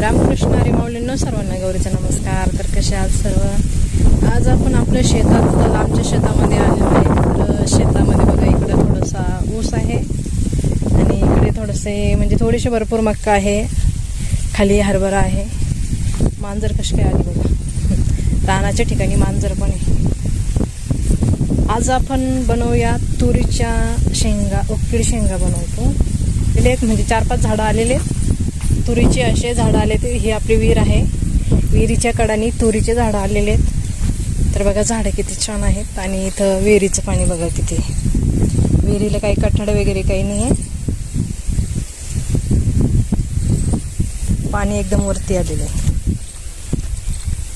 रामकृष्ण हरी माऊलींनो सर्वांना गौरीचा नमस्कार. तर कसे आहात सर्व? आज आपण आपल्या शेतात आमच्या शेतामध्ये आलेलो आहे. तर शेतामध्ये बघा इकडे थोडासा ऊस आहे. आणि इकडे थोडंसे म्हणजे थोडेसे भरपूर मक्का आहे. खाली हरभरा आहे. मांजर कशी काय आली बघा. रानाच्या ठिकाणी मांजर पण आहे. आज आपण बनवूया तुरीच्या शेंगा उकीड शेंगा बनवतो. तिला एक म्हणजे चार पाच झाडं आलेले तुरीचे असे झाडं आले ते ही आपली विहीर आहे. विहिरीच्या कडानी तुरीचे झाडं आलेले आहेत. तर बघा झाडं किती छान आहेत आणि इथं विहिरीचं पाणी बघा किती. विहिरीला काही कठड वगैरे काही नाही आहे पाणी एकदम वरती आलेलं आहे.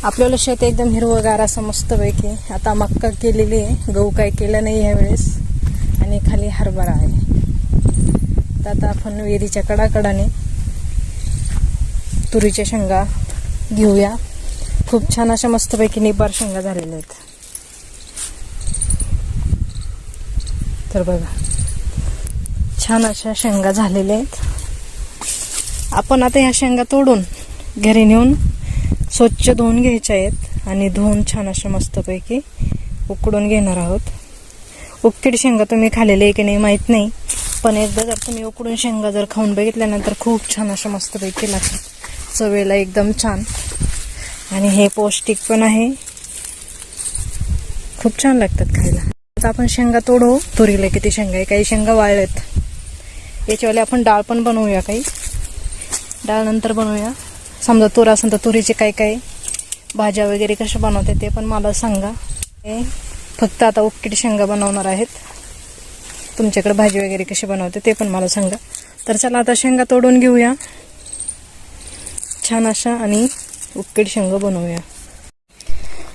आपल्याला शेत एकदम हिरवगार असं मस्तपैकी आता मक्का केलेली आहे. गहू काय केलं नाही ह्यावेळेस. आणि खाली हरभरा आहे. तर आता आपण विहिरीच्या कडाकडाने तुरीच्या शेंगा घेऊया. खूप छान अशा मस्तपैकी निबार शेंगा झालेल्या आहेत. तर बघा छान अशा शेंगा झालेल्या आहेत. आपण आता ह्या शेंगा तोडून घरी नेऊन स्वच्छ धुवून घ्यायच्या आहेत आणि धुवून छान अशा मस्तपैकी उकडून घेणार आहोत. उकडीड शेंगा तुम्ही खाल्लेले आहे की नाही माहीत नाही पण एकदा जर तुम्ही उकडून शेंगा जर खाऊन बघितल्यानंतर खूप छान अशा मस्तपैकी लागतात. चवेला एकदम छान. आणि हे पौष्टिक पण आहे. खूप छान लागतात खायला. आता आपण शेंगा तोडू. तुरीला किती शेंगा आहे? काही शेंगा वाळलेत. याच्यावाले आपण डाळ पण बनवूया काही. डाळ नंतर बनवूया. समजा तुर असेल तर तुरीचे काही काही भाज्या वगैरे कशा बनवते ते पण मला सांगा. हे फक्त आता उकडीड शेंगा बनवणार आहेत. तुमच्याकडे भाजी वगैरे कशी बनवते ते पण मला सांगा. तर चला आता शेंगा तोडून घेऊया. छान अशा आणि उक्कीड शेंगा बनवूया.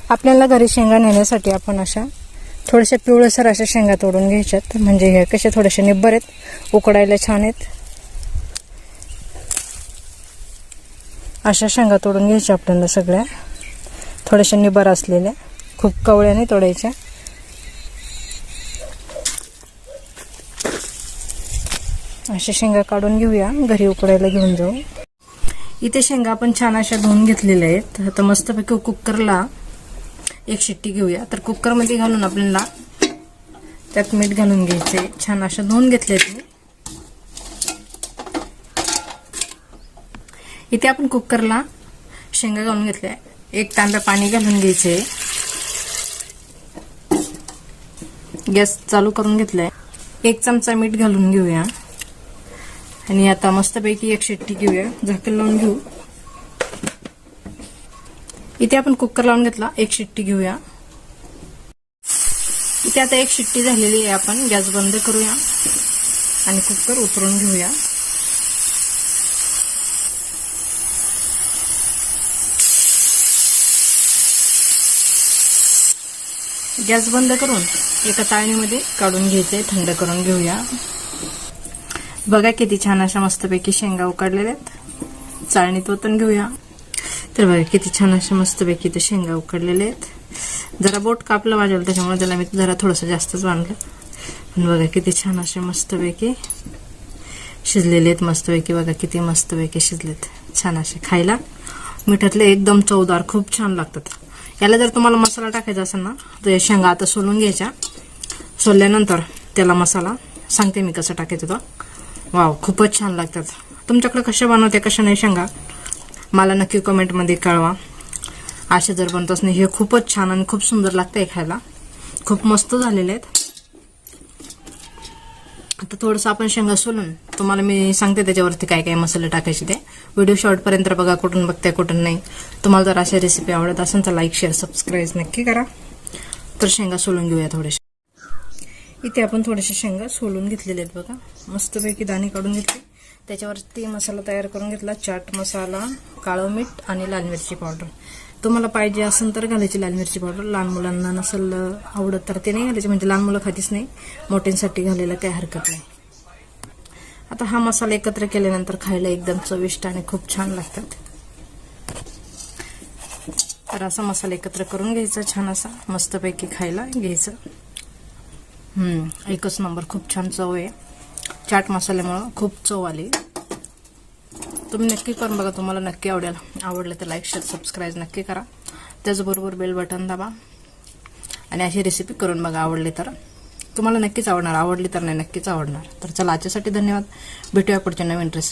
आपल्याला घरी शेंगा नेण्यासाठी आपण अशा थोड्याशा पिवळसर अशा शेंगा तोडून घ्यायच्यात. म्हणजे हे कशा थोड्याशा निब्बर आहेत उकडायला छान आहेत. अशा शेंगा तोडून घ्यायच्या आपल्याला सगळ्या. थोड्याशा निबर असलेल्या खूप कवळ्याने तोडायच्या. अशा शेंगा काढून घेऊया घरी उकडायला घेऊन जाऊ. इथे शेंगा आपण छान अशा धुवून घेतलेल्या आहेत. आता मस्तपैकी कुकरला एक शिट्टी घेऊया. तर कुकरमध्ये घालून आपल्याला त्यात मीठ घालून घ्यायचे छान अशा धुवून घेतले मी. इथे आपण कुकरला शेंगा घालून घेतल्या. एक तांब्या पाणी घालून घ्यायचे गॅस चालू करून घेतलाय. एक चमचा मीठ घालून घेऊया. आणि आता मस्तपैकी एक शिट्टी घेऊया. झाकण लावून घेऊ. इथे आपण कुकर लावून घेतला. एक शिट्टी घेऊया. इथे आता एक शिट्टी झालेली आहे. आपण गॅस बंद करूया. आणि कुकर उतरून घेऊया. गॅस बंद करून एका ताळणीमध्ये काढून घ्यायचे थंड करून घेऊया. बघा किती छान अशा मस्तपैकी शेंगा उकडलेल्या आहेत. चाळणीत ओतून घेऊया. तर बघा किती छान अशा मस्तपैकी ते शेंगा उकडलेले आहेत. जरा बोट कापलं वाजवलं त्याच्यामुळे त्याला मी जरा थोडंसं जास्तच बांधलं. पण बघा किती छान असे मस्तपैकी शिजलेले आहेत. मस्तपैकी बघा किती मस्तपैकी शिजलेत. छान असे खायला. मिठातले एकदम चवदार खूप छान लागतात. याला जर तुम्हाला मसाला टाकायचा असेल ना तर या शेंगा आता सोलून घ्यायच्या. सोलल्यानंतर त्याला मसाला सांगते मी कसं टाकायचं तो. वाव खूपच छान लागतात. तुमच्याकडे कशा बनवते कशा नाही शेंगा मला नक्की कमेंटमध्ये कळवा. असे जर बनतच नाही हे खूपच छान आणि खूप सुंदर लागतंय खायला. खूप मस्त झालेले आहेत. आता थोडंसं आपण शेंगा सोलून तुम्हाला मी सांगते त्याच्यावरती काय काय मसाले टाकायचे ते. व्हिडिओ शॉर्टपर्यंत बघा कुठून बघताय कुठून नाही. तुम्हाला जर अशा रेसिपी आवडत असेल तर लाईक शेअर सबस्क्राईब नक्की करा. तर शेंगा सोलून घेऊया थोडेसे. इथे आपण थोडेसे शेंगा सोलून घेतलेले आहेत बघा. मस्तपैकी दाणे काढून घेतले. त्याच्यावरती मसाला तयार करून घेतला. चाट मसाला काळं मीठ आणि लाल मिरची पावडर. तुम्हाला पाहिजे असेल तर घालायची लाल मिरची पावडर. लहान मुलांना नसेल आवडत तर ते नाही घालायचे. म्हणजे लहान मुलं खातीच नाही. मोठ्यांसाठी घालायला काही हरकत नाही. आता हा मसाला एकत्र केल्यानंतर खायला एकदम चविष्ट आणि खूप छान लागतात. तर असा मसाला एकत्र करून घ्यायचा छान असा. मस्तपैकी खायला घ्यायचं. एकच नंबर खूप छान चव आहे. चाट मसाल्यामुळं खूप चव आली. तुम्ही नक्की करून बघा तुम्हाला नक्की आवडेल. आवडलं तर लाईक शेअर सबस्क्राईब नक्की करा. त्याचबरोबर बेल बटन दाबा. आणि अशी रेसिपी करून बघा आवडली तर. तुम्हाला नक्कीच आवडणार आवडली तर नाही नक्कीच आवडणार. तर चला आजच्यासाठी धन्यवाद. भेटूया पुढच्या नवीन रेसिपी